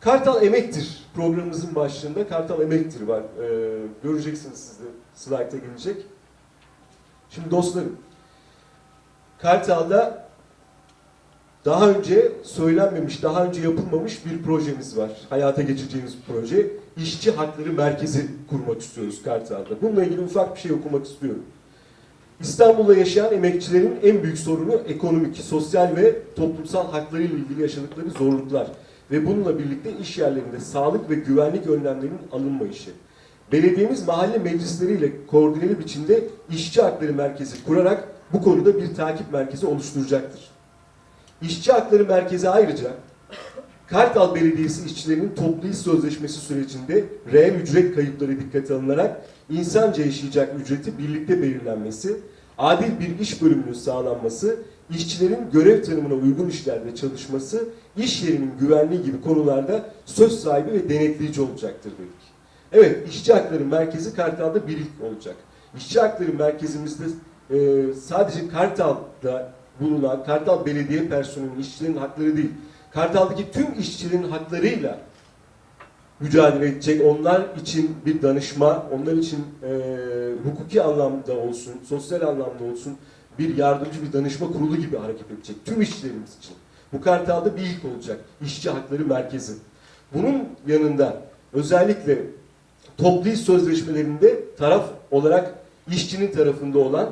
Kartal Emektir programımızın başlığında Kartal Emektir var. Ee, göreceksiniz siz de slayta gelecek. Şimdi dostlarım, Kartal'da daha önce söylenmemiş, daha önce yapılmamış bir projemiz var. Hayata geçireceğimiz bir proje. İşçi Hakları Merkezi kurmak istiyoruz Kartal'da. Bununla ilgili ufak bir şey okumak istiyorum. İstanbul'da yaşayan emekçilerin en büyük sorunu ekonomik, sosyal ve toplumsal haklarıyla ilgili yaşadıkları zorluklar ve bununla birlikte iş yerlerinde sağlık ve güvenlik önlemlerinin alınmayışı. Belediyemiz mahalle meclisleriyle koordineli biçimde işçi hakları merkezi kurarak bu konuda bir takip merkezi oluşturacaktır. İşçi Hakları Merkezi ayrıca Kartal Belediyesi işçilerinin toplu iş sözleşmesi sürecinde reel ücret kayıpları dikkate alınarak insanca yaşayacak ücreti birlikte belirlenmesi, adil bir iş bölümünün sağlanması, işçilerin görev tanımına uygun işlerde çalışması, iş yerinin güvenliği gibi konularda söz sahibi ve denetleyici olacaktır dedik. Evet, İşçi Hakları Merkezi Kartal'da bir ilk olacak. İşçi Hakları Merkezimizde e, sadece Kartal'da bulunan Kartal Belediye personelinin işçilerin hakları değil, Kartal'daki tüm işçilerin haklarıyla mücadele edecek, onlar için bir danışma, onlar için e, hukuki anlamda olsun, sosyal anlamda olsun bir yardımcı bir danışma kurulu gibi hareket edecek tüm işçilerimiz için. Bu Kartal'da bir ilk olacak. İşçi Hakları Merkezi. Bunun yanında özellikle toplu iş sözleşmelerinde taraf olarak işçinin tarafında olan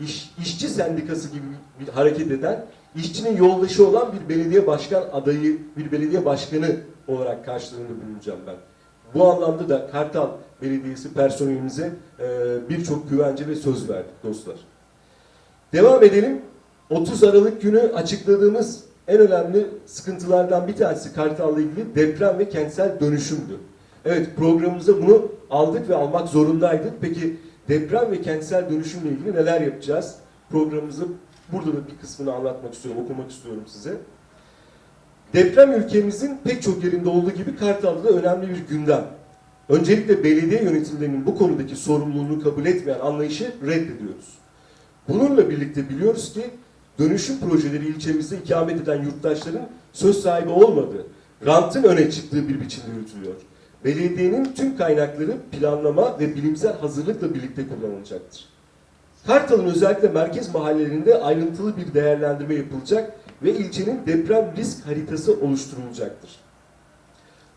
iş, işçi sendikası gibi bir hareket eden, işçinin yoldaşı olan bir belediye başkan adayı, bir belediye başkanı olarak karşılığında bulunacağım ben. Bu anlamda da Kartal Belediyesi personelimize birçok güvence ve söz verdik dostlar. Devam edelim. 30 Aralık günü açıkladığımız en önemli sıkıntılardan bir tanesi Kartal'la ilgili deprem ve kentsel dönüşümdü. Evet programımıza bunu aldık ve almak zorundaydık. Peki deprem ve kentsel dönüşümle ilgili neler yapacağız? Programımızı burada da bir kısmını anlatmak istiyorum, okumak istiyorum size. Deprem ülkemizin pek çok yerinde olduğu gibi Kartal'da da önemli bir gündem. Öncelikle belediye yönetimlerinin bu konudaki sorumluluğunu kabul etmeyen anlayışı reddediyoruz. Bununla birlikte biliyoruz ki dönüşüm projeleri ilçemizde ikamet eden yurttaşların söz sahibi olmadığı, rantın öne çıktığı bir biçimde yürütülüyor. Belediyenin tüm kaynakları planlama ve bilimsel hazırlıkla birlikte kullanılacaktır. Kartal'ın özellikle merkez mahallelerinde ayrıntılı bir değerlendirme yapılacak ve ilçenin deprem risk haritası oluşturulacaktır.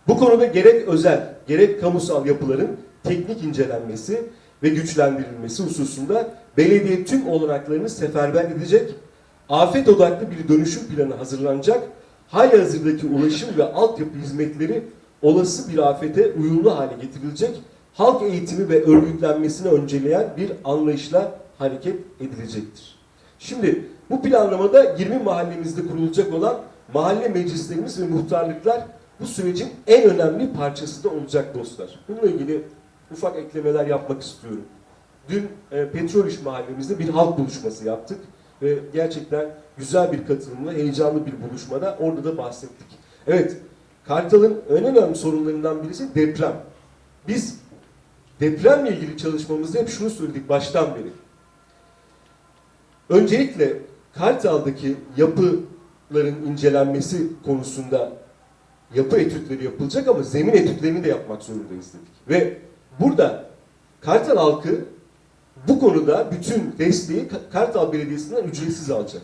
Bu konuda gerek özel, gerek kamusal yapıların teknik incelenmesi ve güçlendirilmesi hususunda belediye tüm olanaklarını seferber edecek, afet odaklı bir dönüşüm planı hazırlanacak, hali hazırdaki ulaşım ve altyapı hizmetleri olası bir afete uyumlu hale getirilecek, halk eğitimi ve örgütlenmesini önceleyen bir anlayışla hareket edilecektir. Şimdi bu planlamada 20 mahallemizde kurulacak olan mahalle meclislerimiz ve muhtarlıklar bu sürecin en önemli parçası da olacak dostlar. Bununla ilgili ufak eklemeler yapmak istiyorum. Dün e, Petrol İş Mahallemizde bir halk buluşması yaptık ve gerçekten güzel bir katılımla, heyecanlı bir buluşmada orada da bahsettik. Evet, Kartal'ın en önemli sorunlarından birisi deprem. Biz depremle ilgili çalışmamızda hep şunu söyledik baştan beri. Öncelikle Kartal'daki yapıların incelenmesi konusunda yapı etütleri yapılacak ama zemin etütlerini de yapmak zorundayız dedik. Ve burada Kartal halkı bu konuda bütün desteği Kartal Belediyesi'nden ücretsiz alacak.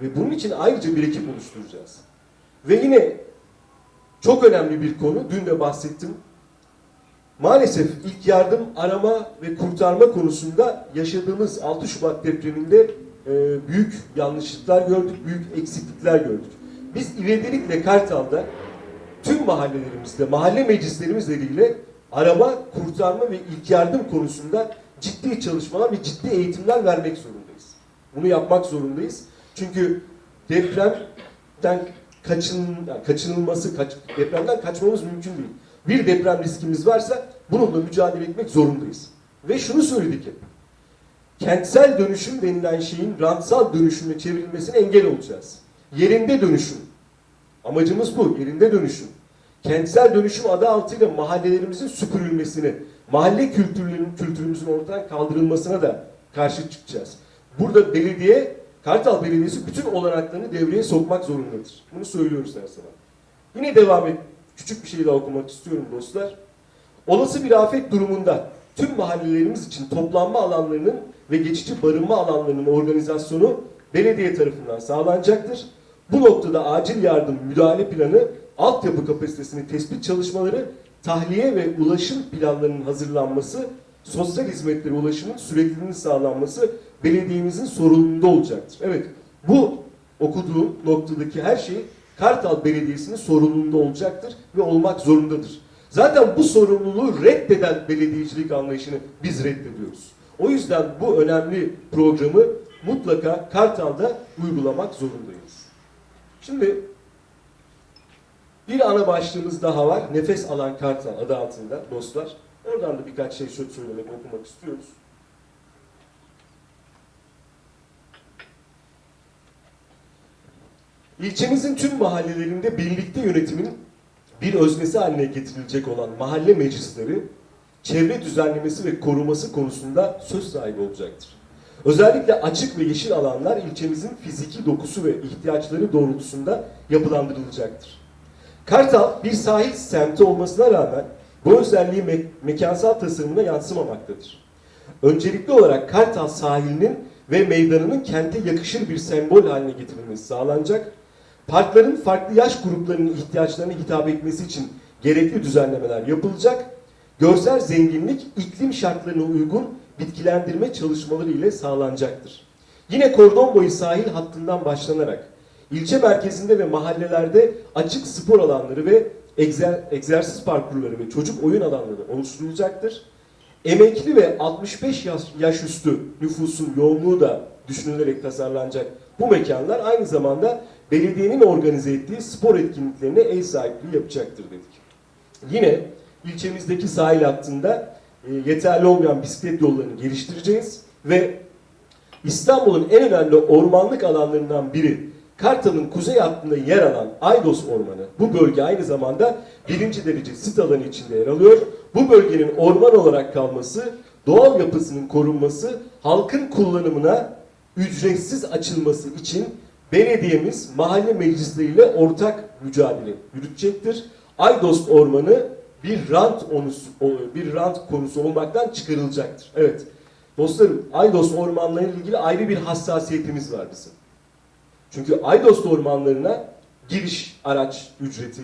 Ve bunun için ayrıca bir ekip oluşturacağız. Ve yine çok önemli bir konu, dün de bahsettim. Maalesef ilk yardım, arama ve kurtarma konusunda yaşadığımız 6 Şubat depreminde e, büyük yanlışlıklar gördük, büyük eksiklikler gördük. Biz ivedilikle Kartal'da tüm mahallelerimizde, mahalle meclislerimizle arama, kurtarma ve ilk yardım konusunda ciddi çalışmalar ve ciddi eğitimler vermek zorundayız. Bunu yapmak zorundayız. Çünkü depremden kaçın, kaçınılması, kaç, depremden kaçmamız mümkün değil. Bir deprem riskimiz varsa bununla mücadele etmek zorundayız. Ve şunu söyledik hep. Kentsel dönüşüm denilen şeyin rantsal dönüşüme çevrilmesine engel olacağız. Yerinde dönüşüm. Amacımız bu, yerinde dönüşüm. Kentsel dönüşüm adı altıyla mahallelerimizin süpürülmesini, mahalle kültürlerinin kültürümüzün ortadan kaldırılmasına da karşı çıkacağız. Burada belediye, Kartal Belediyesi bütün olanaklarını devreye sokmak zorundadır. Bunu söylüyoruz her zaman. Yine devam et, küçük bir şey daha okumak istiyorum dostlar. Olası bir afet durumunda tüm mahallelerimiz için toplanma alanlarının ve geçici barınma alanlarının organizasyonu belediye tarafından sağlanacaktır. Bu noktada acil yardım müdahale planı, altyapı kapasitesini tespit çalışmaları, tahliye ve ulaşım planlarının hazırlanması, sosyal hizmetlere ulaşımın sürekliliğinin sağlanması belediyemizin sorumluluğunda olacaktır. Evet, bu okuduğum noktadaki her şey Kartal Belediyesi'nin sorumluluğunda olacaktır ve olmak zorundadır. Zaten bu sorumluluğu reddeden belediyecilik anlayışını biz reddediyoruz. O yüzden bu önemli programı mutlaka Kartal'da uygulamak zorundayız. Şimdi bir ana başlığımız daha var. Nefes alan Kartal adı altında dostlar. Oradan da birkaç şey söz söylemek, okumak istiyoruz. İlçemizin tüm mahallelerinde birlikte yönetimin bir öznesi haline getirilecek olan mahalle meclisleri çevre düzenlemesi ve koruması konusunda söz sahibi olacaktır. Özellikle açık ve yeşil alanlar ilçemizin fiziki dokusu ve ihtiyaçları doğrultusunda yapılandırılacaktır. Kartal bir sahil semti olmasına rağmen bu özelliği me- mekansal tasarımına yansımamaktadır. Öncelikli olarak Kartal sahilinin ve meydanının kente yakışır bir sembol haline getirilmesi sağlanacak. Parkların farklı yaş gruplarının ihtiyaçlarına hitap etmesi için gerekli düzenlemeler yapılacak. Görsel zenginlik iklim şartlarına uygun bitkilendirme çalışmaları ile sağlanacaktır. Yine kordon boyu sahil hattından başlanarak ilçe merkezinde ve mahallelerde açık spor alanları ve egzer, egzersiz parkurları ve çocuk oyun alanları oluşturulacaktır. Emekli ve 65 yaş, yaş üstü nüfusun yoğunluğu da düşünülerek tasarlanacak bu mekanlar aynı zamanda belediyenin organize ettiği spor etkinliklerine ev sahipliği yapacaktır dedik. Yine ilçemizdeki sahil hattında e, yeterli olmayan bisiklet yollarını geliştireceğiz ve İstanbul'un en önemli ormanlık alanlarından biri Kartal'ın kuzey hattında yer alan Aydos Ormanı. Bu bölge aynı zamanda birinci derece sit alanı içinde yer alıyor. Bu bölgenin orman olarak kalması, doğal yapısının korunması, halkın kullanımına ücretsiz açılması için belediyemiz mahalle meclisleriyle ortak mücadele yürütecektir. Aydos Ormanı bir rant onusu, bir rant konusu olmaktan çıkarılacaktır. Evet. Dostlarım, Aydos ormanlarıyla ilgili ayrı bir hassasiyetimiz var bizim. Çünkü Aydos ormanlarına giriş araç ücreti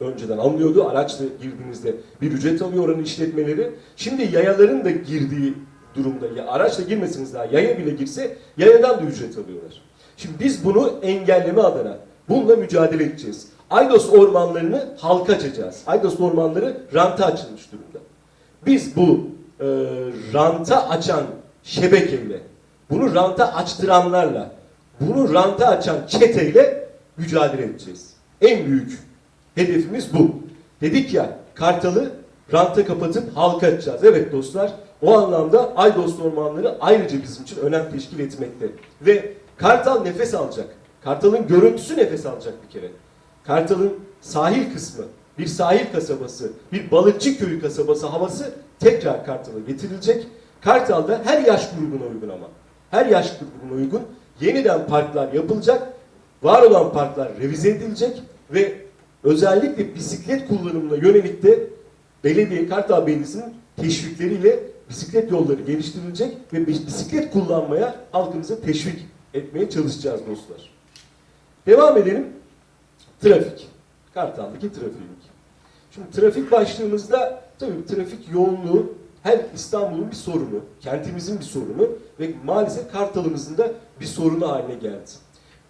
önceden alınıyordu. Araçla girdiğinizde bir ücret alıyor oranın işletmeleri. Şimdi yayaların da girdiği durumda ya araçla girmesiniz daha yaya bile girse yayadan da ücret alıyorlar. Şimdi biz bunu engelleme adına bununla mücadele edeceğiz. Aydos ormanlarını halka açacağız. Aydos ormanları ranta açılmış durumda. Biz bu e, ranta açan şebekeyle, bunu ranta açtıranlarla, bunu ranta açan çeteyle mücadele edeceğiz. En büyük hedefimiz bu. Dedik ya Kartal'ı ranta kapatıp halka açacağız. Evet dostlar o anlamda Aydos ormanları ayrıca bizim için önem teşkil etmekte. Ve Kartal nefes alacak. Kartal'ın görüntüsü nefes alacak bir kere. Kartal'ın sahil kısmı, bir sahil kasabası, bir balıkçı köyü kasabası havası tekrar Kartal'a getirilecek. Kartal'da her yaş grubuna uygun ama. Her yaş grubuna uygun yeniden parklar yapılacak. Var olan parklar revize edilecek ve özellikle bisiklet kullanımına yönelik de belediye Kartal Belediyesi'nin teşvikleriyle bisiklet yolları geliştirilecek ve bisiklet kullanmaya halkımıza teşvik etmeye çalışacağız dostlar. Devam edelim. Trafik. Kartal'daki trafik. Şimdi trafik başlığımızda tabii trafik yoğunluğu hem İstanbul'un bir sorunu, kentimizin bir sorunu ve maalesef Kartal'ımızın da bir sorunu haline geldi.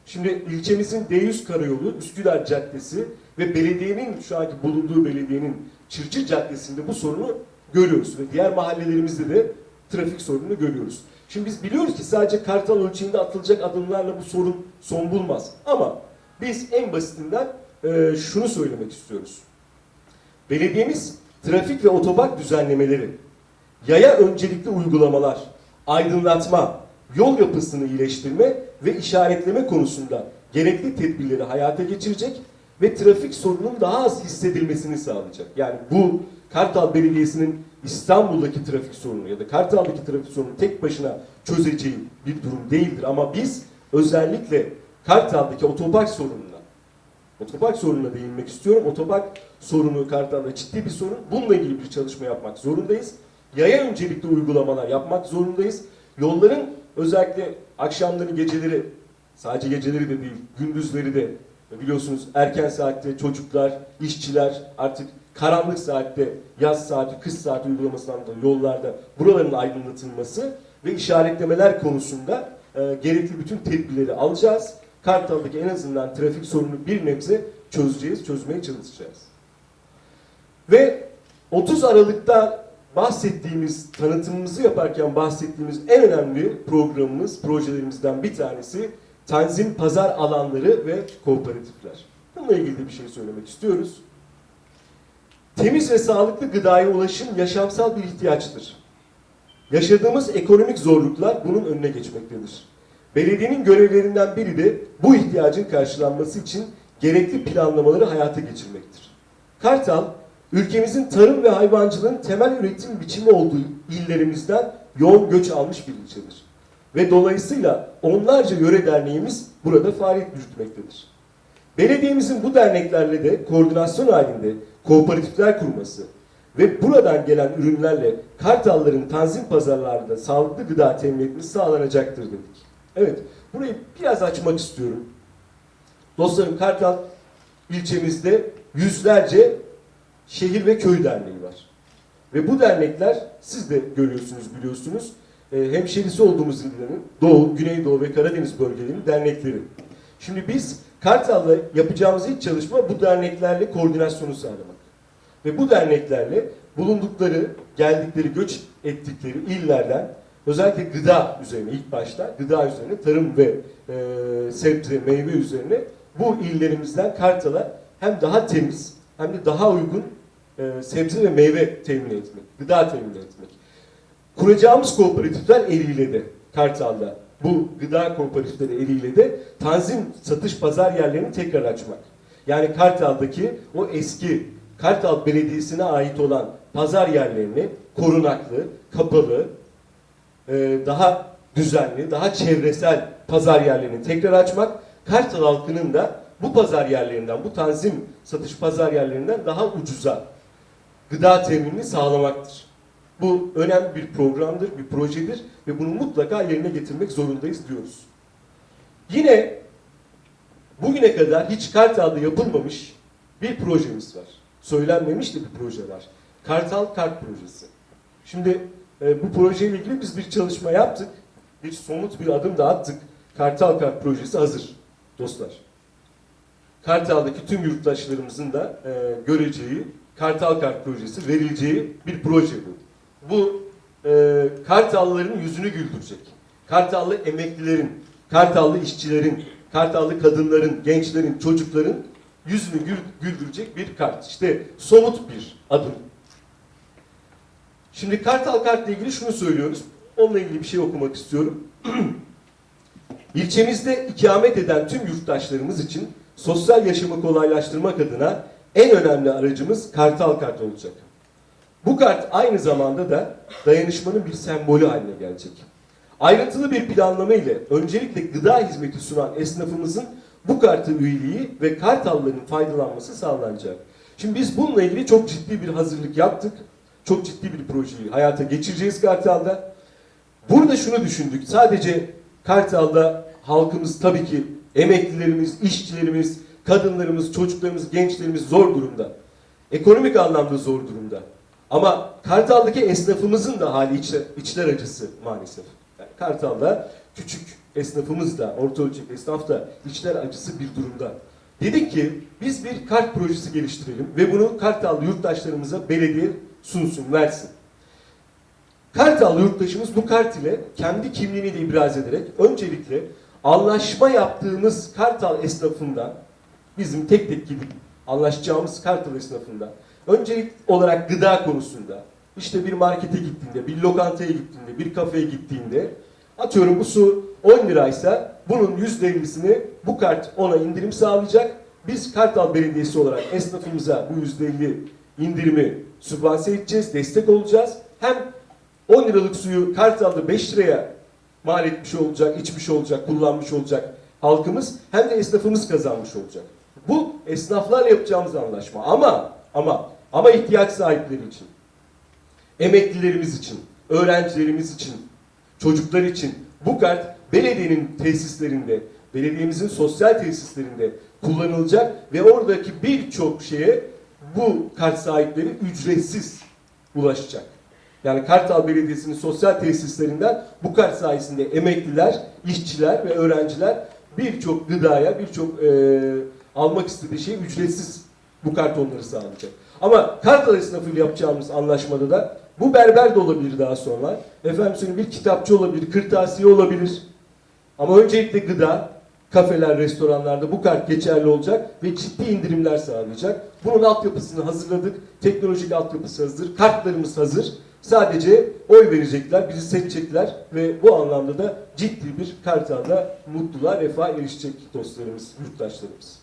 Şimdi ilçemizin D100 karayolu, Üsküdar Caddesi ve belediyenin şu anki bulunduğu belediyenin Çırçır Caddesi'nde bu sorunu görüyoruz ve diğer mahallelerimizde de trafik sorununu görüyoruz. Şimdi biz biliyoruz ki sadece Kartal ölçeğinde atılacak adımlarla bu sorun son bulmaz. Ama biz en basitinden e, şunu söylemek istiyoruz. Belediyemiz trafik ve otopark düzenlemeleri, yaya öncelikli uygulamalar, aydınlatma, yol yapısını iyileştirme ve işaretleme konusunda gerekli tedbirleri hayata geçirecek ve trafik sorununun daha az hissedilmesini sağlayacak. Yani bu Kartal Belediyesi'nin İstanbul'daki trafik sorunu ya da Kartal'daki trafik sorunu tek başına çözeceği bir durum değildir. Ama biz özellikle Kartal'daki otopark sorununa Otopark sorununa değinmek istiyorum. Otopark sorunu Kartal'da ciddi bir sorun. Bununla ilgili bir çalışma yapmak zorundayız. Yaya öncelikli uygulamalar yapmak zorundayız. Yolların özellikle akşamları, geceleri, sadece geceleri de değil, gündüzleri de biliyorsunuz erken saatte çocuklar, işçiler artık karanlık saatte, yaz saati, kış saati uygulamasından da yollarda buraların aydınlatılması ve işaretlemeler konusunda e, gerekli bütün tedbirleri alacağız. Kartal'daki en azından trafik sorununu bir nebze çözeceğiz, çözmeye çalışacağız. Ve 30 Aralık'ta bahsettiğimiz, tanıtımımızı yaparken bahsettiğimiz en önemli programımız, projelerimizden bir tanesi tanzim pazar alanları ve kooperatifler. Bununla ilgili de bir şey söylemek istiyoruz. Temiz ve sağlıklı gıdaya ulaşım yaşamsal bir ihtiyaçtır. Yaşadığımız ekonomik zorluklar bunun önüne geçmektedir. Belediyenin görevlerinden biri de bu ihtiyacın karşılanması için gerekli planlamaları hayata geçirmektir. Kartal, ülkemizin tarım ve hayvancılığın temel üretim biçimi olduğu illerimizden yoğun göç almış bir ilçedir. Ve dolayısıyla onlarca yöre derneğimiz burada faaliyet yürütmektedir. Belediyemizin bu derneklerle de koordinasyon halinde kooperatifler kurması ve buradan gelen ürünlerle Kartalların tanzim pazarlarında sağlıklı gıda temin etmesi sağlanacaktır dedik. Evet, burayı biraz açmak istiyorum. Dostlarım Kartal ilçemizde yüzlerce şehir ve köy derneği var. Ve bu dernekler siz de görüyorsunuz biliyorsunuz e, hemşerisi olduğumuz illerin Doğu, Güneydoğu ve Karadeniz bölgelerinin dernekleri. Şimdi biz Kartal'da yapacağımız ilk çalışma bu derneklerle koordinasyonu sağlamak. Ve bu derneklerle bulundukları, geldikleri, göç ettikleri illerden özellikle gıda üzerine ilk başta gıda üzerine, tarım ve e, sebze, meyve üzerine bu illerimizden Kartal'a hem daha temiz hem de daha uygun e, sebze ve meyve temin etmek, gıda temin etmek. Kuracağımız kooperatifler eliyle de Kartal'da bu gıda kooperatifleri eliyle de tanzim satış pazar yerlerini tekrar açmak. Yani Kartal'daki o eski Kartal Belediyesi'ne ait olan pazar yerlerini korunaklı, kapalı, e, daha düzenli, daha çevresel pazar yerlerini tekrar açmak, Kartal halkının da bu pazar yerlerinden, bu tanzim satış pazar yerlerinden daha ucuza gıda teminini sağlamaktır. Bu önemli bir programdır, bir projedir ve bunu mutlaka yerine getirmek zorundayız diyoruz. Yine bugüne kadar hiç Kartal'da yapılmamış bir projemiz var. Söylenmemiş de bir proje var. Kartal Kart Projesi. Şimdi e, bu projeyle ilgili biz bir çalışma yaptık. Bir somut bir adım da attık. Kartal Kart Projesi hazır dostlar. Kartal'daki tüm yurttaşlarımızın da e, göreceği Kartal Kart Projesi verileceği bir proje bu. Bu e, Kartallıların yüzünü güldürecek. Kartallı emeklilerin, Kartallı işçilerin, Kartallı kadınların, gençlerin, çocukların yüzünü gül, güldürecek bir kart. İşte somut bir adım. Şimdi Kartal Kart ile ilgili şunu söylüyoruz. Onunla ilgili bir şey okumak istiyorum. İlçemizde ikamet eden tüm yurttaşlarımız için sosyal yaşamı kolaylaştırmak adına en önemli aracımız Kartal Kart olacak. Bu kart aynı zamanda da dayanışmanın bir sembolü haline gelecek. Ayrıntılı bir planlama ile öncelikle gıda hizmeti sunan esnafımızın bu kartı üyeliği ve kartalların faydalanması sağlanacak. Şimdi biz bununla ilgili çok ciddi bir hazırlık yaptık. Çok ciddi bir projeyi hayata geçireceğiz Kartal'da. Burada şunu düşündük. Sadece Kartal'da halkımız tabii ki emeklilerimiz, işçilerimiz, kadınlarımız, çocuklarımız, gençlerimiz zor durumda. Ekonomik anlamda zor durumda. Ama Kartal'daki esnafımızın da hali içler, içler acısı maalesef. Yani Kartal'da küçük esnafımız da, orta ölçekli esnaf da içler acısı bir durumda. Dedik ki biz bir kart projesi geliştirelim ve bunu Kartallı yurttaşlarımıza belediye sunsun, versin. Kartallı yurttaşımız bu kart ile kendi kimliğini de ibraz ederek öncelikle anlaşma yaptığımız Kartal esnafından bizim tek tek gidip anlaşacağımız Kartal esnafından öncelik olarak gıda konusunda işte bir markete gittiğinde, bir lokantaya gittiğinde, bir kafeye gittiğinde atıyorum bu su 10 liraysa bunun %50'sini bu kart ona indirim sağlayacak. Biz Kartal Belediyesi olarak esnafımıza bu %50 indirimi sübvanse edeceğiz, destek olacağız. Hem 10 liralık suyu Kartal'da 5 liraya mal etmiş olacak, içmiş olacak, kullanmış olacak halkımız hem de esnafımız kazanmış olacak. Bu esnaflarla yapacağımız anlaşma ama ama ama ihtiyaç sahipleri için, emeklilerimiz için, öğrencilerimiz için, çocuklar için bu kart belediyenin tesislerinde, belediyemizin sosyal tesislerinde kullanılacak ve oradaki birçok şeye bu kart sahipleri ücretsiz ulaşacak. Yani Kartal Belediyesi'nin sosyal tesislerinden bu kart sayesinde emekliler, işçiler ve öğrenciler birçok gıdaya, birçok e, almak istediği şeyi ücretsiz bu kart onları sağlayacak. Ama Kartal esnafıyla yapacağımız anlaşmada da bu berber de olabilir daha sonra. Efendim söyleyeyim bir kitapçı olabilir, kırtasiye olabilir. Ama öncelikle gıda, kafeler, restoranlarda bu kart geçerli olacak ve ciddi indirimler sağlayacak. Bunun altyapısını hazırladık. Teknolojik altyapısı hazır. Kartlarımız hazır. Sadece oy verecekler, bizi seçecekler ve bu anlamda da ciddi bir Kartal'da mutluluğa, refaha erişecek dostlarımız, yurttaşlarımız.